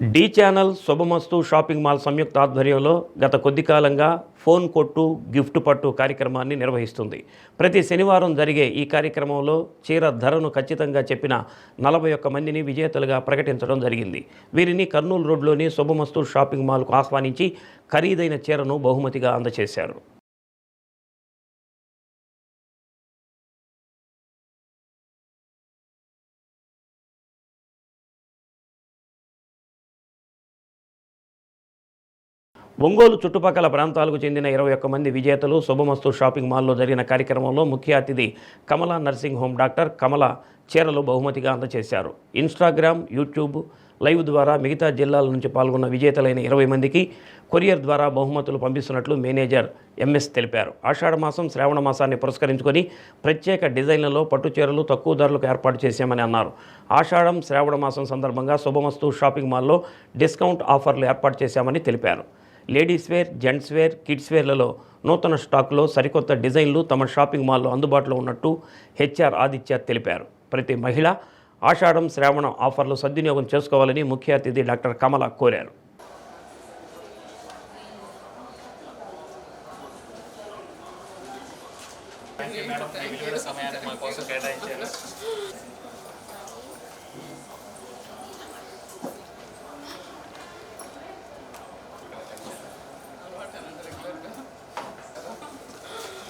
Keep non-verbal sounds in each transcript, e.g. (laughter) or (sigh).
The channel Shubhamastu shopping mall సంయుక్త ఆధ్వర్యంలో గత కొద్ది కాలంగా ఫోన్ కొట్టు గిఫ్ట్ పట్టు కార్యక్రమాన్ని నిర్వహిస్తుంది. ప్రతి శనివారం జరిగే ఈ కార్యక్రమంలో చీర ధరను ఖచ్చితంగా చెప్పిన నలభై ఒక్క మందిని విజేతలుగా ప్రకటించడం జరిగింది. వీరిని కర్నూలు రోడ్లోని శుభమస్తు షాపింగ్ మాల్కు ఆహ్వానించి ఖరీదైన చీరను బహుమతిగా అందజేశారు. ఒంగోలు చుట్టుపక్కల ప్రాంతాలకు చెందిన ఇరవై ఒక్క మంది విజేతలు శుభమస్తు షాపింగ్ మాల్లో జరిగిన కార్యక్రమంలో ముఖ్య అతిథి Kamala nursing home doctor Kamala చీరలు బహుమతిగా అందజేశారు. ఇన్స్టాగ్రామ్ యూట్యూబ్ లైవ్ ద్వారా మిగతా జిల్లాల నుంచి పాల్గొన్న విజేతలైన ఇరవై మందికి కొరియర్ ద్వారా బహుమతులు పంపిస్తున్నట్లు మేనేజర్ ఎంఎస్ తెలిపారు. ఆషాఢ మాసం శ్రావణ మాసాన్ని పురస్కరించుకొని ప్రత్యేక డిజైన్లలో పట్టు చీరలు తక్కువ ధరలకు ఏర్పాటు చేశామని అన్నారు. ఆషాఢం శ్రావణ మాసం సందర్భంగా శుభమస్తు షాపింగ్ మాల్లో డిస్కౌంట్ ఆఫర్లు ఏర్పాటు చేశామని తెలిపారు. Ladies wear gents wear kids వేర్లలో నూతన స్టాక్లో సరికొత్త డిజైన్లు తమ షాపింగ్ మాల్లో అందుబాటులో ఉన్నట్టు హెచ్ఆర్ ఆదిత్య తెలిపారు. ప్రతి మహిళ ఆషాఢం శ్రావణం ఆఫర్లు సద్వినియోగం చేసుకోవాలని ముఖ్య అతిథి డాక్టర్ కమల కోరారు. సమయాన్ని మా కోసం కేటాయించారు.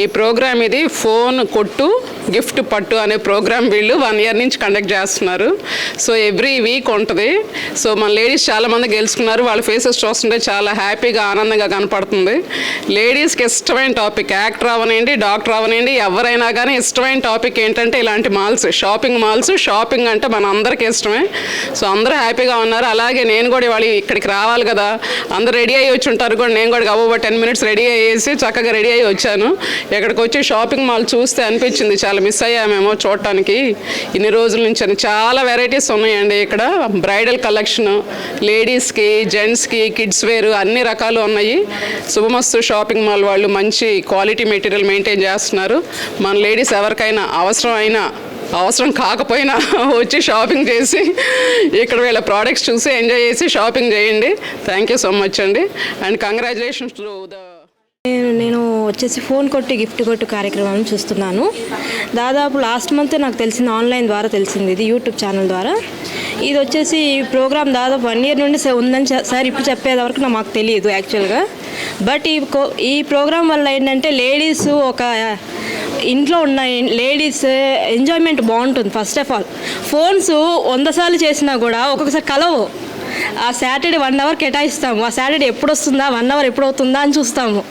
ఈ ప్రోగ్రామ్ ఇది ఫోన్ కొట్టు గిఫ్ట్ పట్టు అనే ప్రోగ్రామ్ వీళ్ళు వన్ ఇయర్ నుంచి కండక్ట్ చేస్తున్నారు. సో ఎవ్రీ వీక్ ఉంటుంది. సో మన లేడీస్ చాలామంది గెలుచుకున్నారు. వాళ్ళ ఫేసెస్ చూస్తుంటే చాలా హ్యాపీగా ఆనందంగా కనపడుతుంది. లేడీస్కి ఇష్టమైన టాపిక్ యాక్టర్ అవనండి డాక్టర్ అవనండి ఎవరైనా కానీ ఇష్టమైన టాపిక్ ఏంటంటే ఇలాంటి మాల్స్. షాపింగ్ మాల్స్ షాపింగ్ అంటే మన అందరికీ ఇష్టమే. సో అందరూ హ్యాపీగా ఉన్నారు. అలాగే నేను కూడా ఇవాళ ఇక్కడికి రావాలి కదా. అందరు రెడీ అయ్యి వచ్చి ఉంటారు కూడా. నేను కూడా గబోబా టెన్ మినిట్స్ రెడీ అయ్యేసి చక్కగా రెడీ అయ్యి వచ్చాను. ఇక్కడికి వచ్చి షాపింగ్ మాల్ చూస్తే అనిపించింది చాలా మిస్ అయ్యామేమో చూడటానికి. ఇన్ని రోజుల నుంచి అని చాలా వెరైటీస్ ఉన్నాయండి ఇక్కడ. బ్రైడల్ కలెక్షన్ లేడీస్కి జెంట్స్కి కిడ్స్ వేర్ అన్ని రకాలు ఉన్నాయి. శుభమస్తు షాపింగ్ మాల్ వాళ్ళు మంచి క్వాలిటీ మెటీరియల్ మెయింటైన్ చేస్తున్నారు. మన లేడీస్ ఎవరికైనా అవసరం అయినా అవసరం కాకపోయినా (laughs) వచ్చి షాపింగ్ చేసి ఇక్కడ వీళ్ళ ప్రోడక్ట్స్ చూసి ఎంజాయ్ చేసి షాపింగ్ చేయండి. థ్యాంక్ యూ సో మచ్ అండి. అండ్ కంగ్రాచులేషన్స్ టు ద వచ్చేసి ఫోన్ కొట్టి గిఫ్ట్ కొట్టు కార్యక్రమం చూస్తున్నాను. దాదాపు లాస్ట్ మంత్ నాకు తెలిసింది ఆన్లైన్ ద్వారా తెలిసింది ఇది యూట్యూబ్ ఛానల్ ద్వారా. ఇది వచ్చేసి ఈ ప్రోగ్రామ్ దాదాపు వన్ ఇయర్ నుండి ఉందని సార్ ఇప్పుడు చెప్పేది వరకు నాకు తెలియదు యాక్చువల్గా. బట్ ఈ కో- ఈ ప్రోగ్రామ్ వల్ల ఏంటంటే లేడీస్ ఒక ఇంట్లో ఉన్న లేడీస్ ఎంజాయ్మెంట్ బాగుంటుంది ఫస్ట్ ఆఫ్ ఆల్. ఫోన్స్ వంద సార్లు చేసినా కూడా ఒక్కొక్కసారి కలవు. ఆ సాటర్డే వన్ అవర్ కేటాయిస్తాము. ఆ సాటర్డే ఎప్పుడు వస్తుందా వన్ అవర్ ఎప్పుడు అవుతుందా అని చూస్తాము.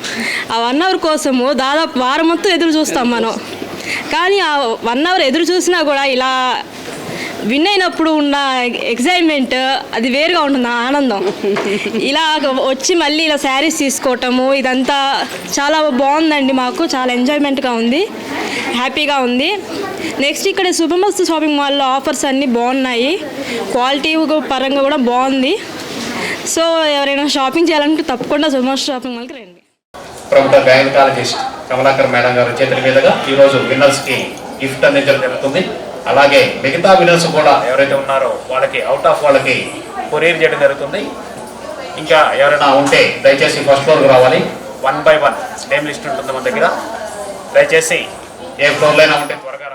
ఆ వన్ అవర్ కోసము దాదాపు వారం మొత్తం ఎదురు చూస్తాం మనం. కానీ ఆ వన్ అవర్ ఎదురు చూసినా కూడా ఇలా విన్ అయినప్పుడు ఉన్న ఎక్సైట్మెంట్ అది వేరుగా ఉంటుంది ఆ ఆనందం. ఇలా వచ్చి మళ్ళీ ఇలా శారీస్ తీసుకోవటము ఇదంతా చాలా బాగుందండి మాకు చాలా ఎంజాయ్మెంట్గా ఉంది హ్యాపీగా ఉంది. నెక్స్ట్ ఇక్కడ శుభమస్తు షాపింగ్ మాల్లో ఆఫర్స్ అన్నీ బాగున్నాయి క్వాలిటీ పరంగా కూడా బాగుంది. సో ఎవరైనా షాపింగ్ చేయాలంటే తప్పకుండా శుభమస్తు షాపింగ్ మాల్కి రండి. ప్రముఖ గైనకాలజిస్ట్ కమలాకర్ మేడం గారు చేతుల మీదుగా ఈరోజు విన్నర్స్కి గిఫ్ట్ అనేది జరుగుతుంది. అలాగే మిగతా విన్నర్స్ కూడా ఎవరైతే ఉన్నారో వాళ్ళకి అవుట్ ఆఫ్ వాళ్ళకి కొరియర్ చేయడం జరుగుతుంది. ఇంకా ఎవరైనా ఉంటే దయచేసి ఫస్ట్ ఫ్లోర్కి రావాలి. One by one name list ఉంటుంది మన దగ్గర. దయచేసి ఏ ఫ్లోర్లో అయినా ఉంటే త్వరగా